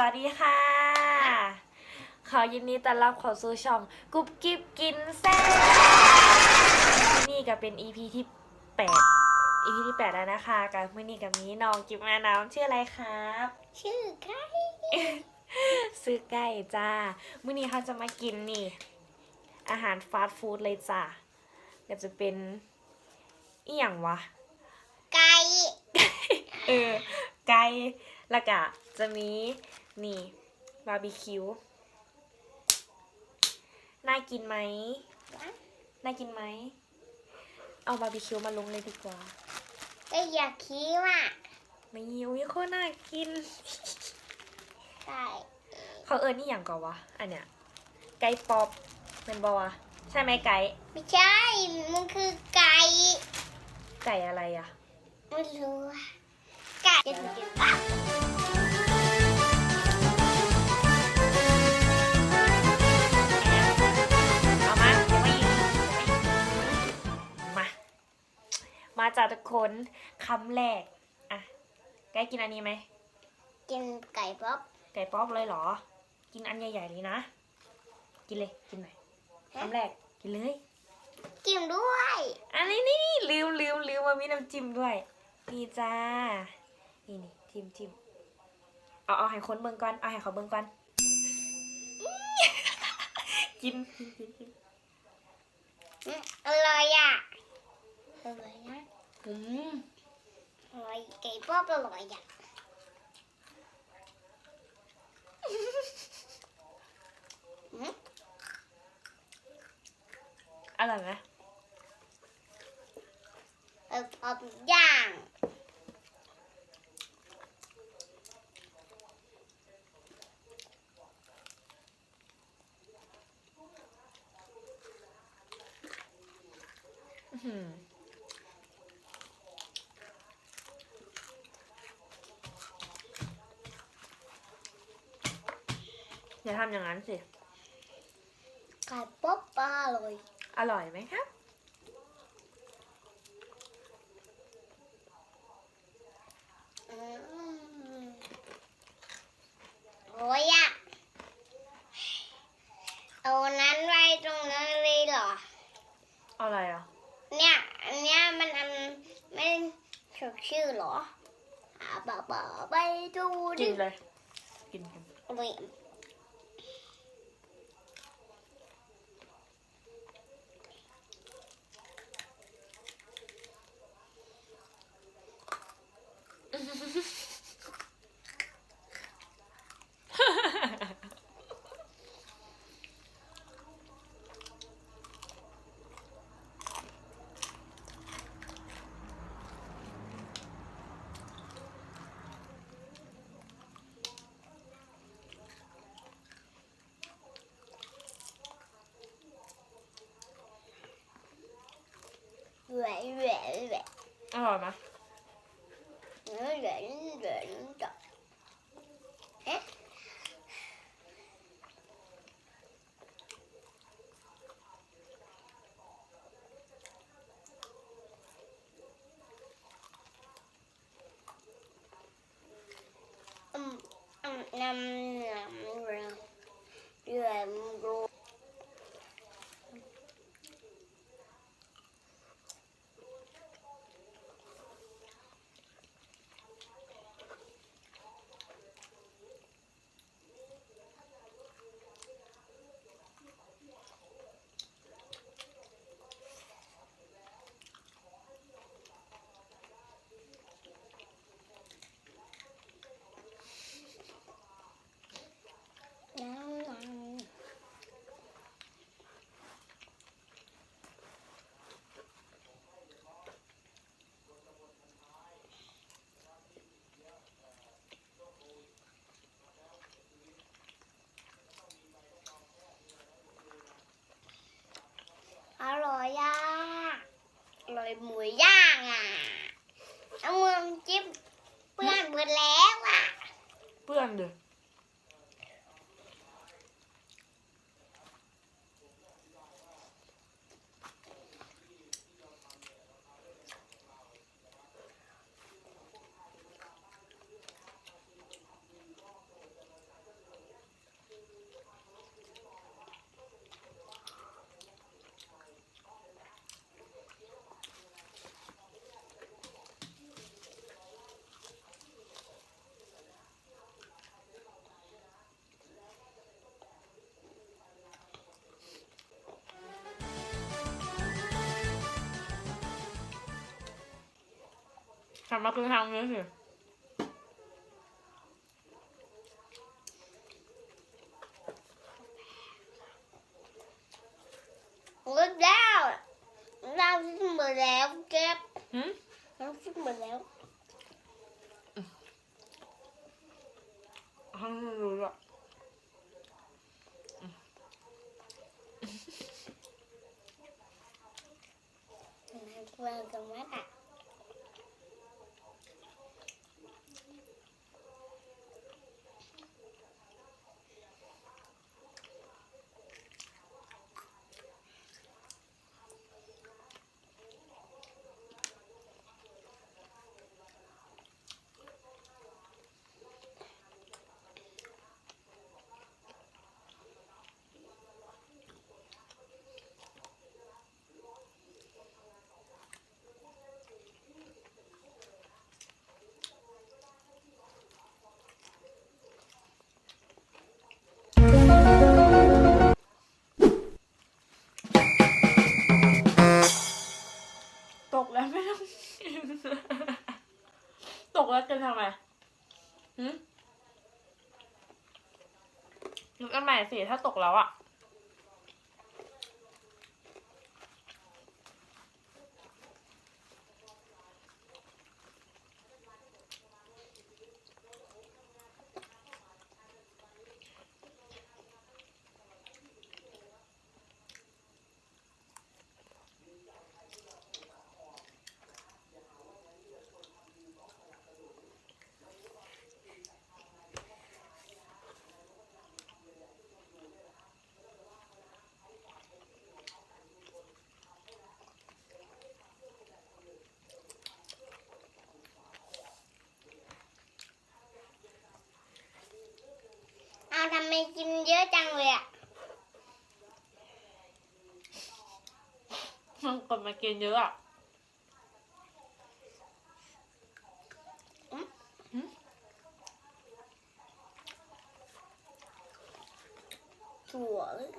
วัสดีค่ะ ขอยินดีต้อนรับเขอสู่ช่องกุ๊บกิ๊บกินแซ่บนี่ก็เป็น EP ที่ 8 EP ที่ 8 แล้วนะคะกับมื่อนี้กับนี้น้องกิ๊บมาน้ำชื่ออะไรครับ ชื่อใครซื้อไก่จ้ามื่อนี้เขาจะมากินนี่ อาหารฟาสต์ฟู้ดเลยจ้าก็จะเป็นอีหยังวะ ไก่ เออ ไก่แล้วก็จะมี นี่บาร์บีคิว น่ากินไหม น่ากินไหม เอาบาร์บีคิวมาลงเลยดีกว่า ก็อยากคิดว่าไม่ยิ้วโคตรน่ากิน ไก่เขาเอิญนี่อย่างก่อนวะ อันเนี้ย ไก่ป๊อปเป็นบอวะ ใช่ไหมไก่ ไม่ใช่ มันคือไก่ไก่อะไรอะไม่รู้อะไก่จะกินปะ มาจากทุกคนคำแรก อะไก่กินอันนี้ไหม กินไก่ป๊อปไก่ป๊อปเลยเหรอ กินอันใหญ่ๆเลยนะ กินเลย กินหน่อยคำแรก กินเลย กินด้วย อันนี้นี่นี่ลืมลืมลืมว่ามีน้ำจิ้มด้วย นี่จ้า นี่นี่ทิมทิมเอาเอาให้คนเบิ่งก่อน เอาให้เขาเบิ่งก่อน กินกินกินกินอืมอร่อยอะอร่อยนะ อืมอร่อยไก่ป๊อปอร่อยอะอืมอร่อยไหมเออป๊อปย่าง อื้อ ออย่าทำอย่างนั้นสิไก่ป๊อปอร่อยอร่อยไหมครับ อืมโอ้ยอะเอานั้นไว้ตรงนั้นเลยเหรอ อะไรอะ เนี่ย อันเนี้ยมันอันไม่ถูกชื่อเหรอหาบ่าบ่าไปดูกิดินเลย กินกัน อุ๊ยแหวนแหวนแหวน อยไหม แหวนแหวนแหวนจ้ะเอ๊ะอืมอืมนำนำเรือเรือรู น้ำน้ำ อร่อยอะ อร่อย หันมาคือทางนี้สิหมดแล้วเราขึ้นห สิถ้าตกแล้วอะ กินเยอะจังเลยอะมันกดมากินเยอะอะถั่วหรือ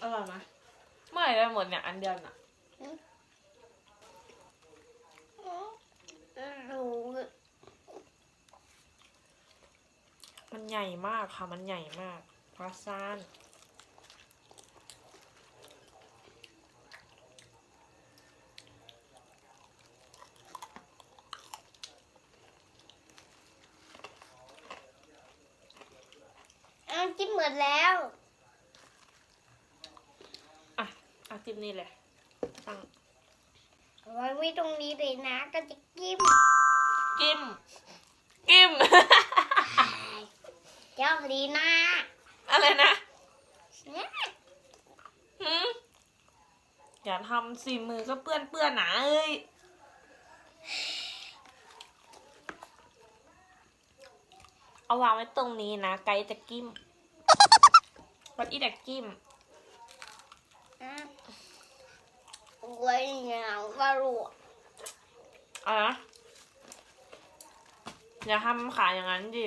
อร่อยไหมเมื่อไหร่จะหมดเนี่ย อันเดียวน่ะรู้มันใหญ่มากค่ะ มันใหญ่มากพาซาน เอากินหมดแล้ว อะเอาจิ้มนี่เลยตั้งไว้ไว้ตรงนี้เลยนะก็จะกินกิมกิม เจ้าดีนะอะไรนะเนี่ยหืมอย่าทำสิมือก็เปื้อนเปื้อนๆนะเอ้ยเอาวางไว้ตรงนี้นะ ไกด์จะกิม วัดอีดักกิมอะไว้อย่างก็รู้อะไรนะอย่าทำขาอย่างนั้นดิ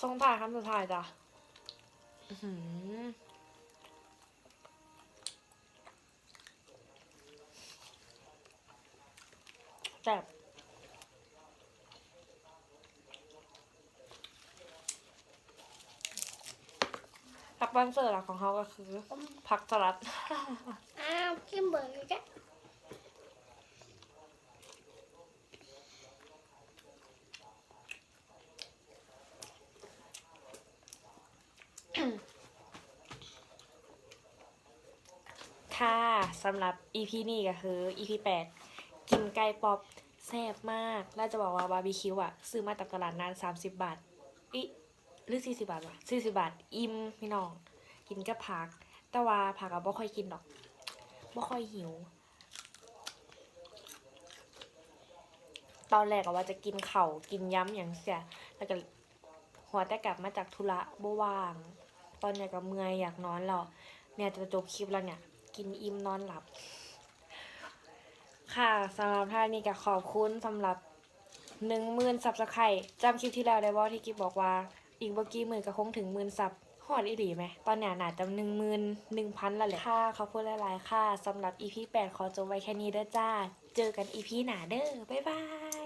ส่งถ่ายคำสุดท้ายจ้ะอื้อหือแบบผักบันเสิร์ตหลักของเขาก็คือผักสลัด อ้าวกินเบอร์เลยจ้ะ ค่ะสำหรับ EP นี้ก็คือ EP 8 กินไก่ป๊อปแซ่บมากน่าจะบอกว่าบาร์บีคิวอะซื้อมาจากตลาดนาน 30 บาทอิหรือ 40 บาทวะ40 บาท อิ่มพี่น้อง กินกับผัก แต่ว่าผักอะบ่ค่อยกินดอกบ่ค่อยหิว ตอนแรกอะว่าจะกินเข่ากินย้ำอย่างเสียแล้วก็หัวแต่กลับมาจากธุระบ่ว่าง ตอนเนี้ยก็เมื่อยอยากนอนแล้วเนี่ยจะจบคลิปแล้วเนี่ย กินอิ่มนอนหลับ ค่ะสำหรับท่านนี้ก็ขอบคุณสำหรับหนึ่งหมื่นซับสไครต์จำคลิปที่แล้วได้บ่ที่กิ๊บบอกว่า อีกเมื่กี้หมื่นก็คงถึงหมื่นซับหอดอีหลีไหม ตอนเนี้ยน่าจะหนึ่งหมื่นหนึ่งพันแล้วแหละค่ะขอบคุณหลายๆค่ะสำหรับ EP 8ขอจบไว้แค่นี้เด้อจ้า เจอกัน EP หนาเด้อบ๊ายบาย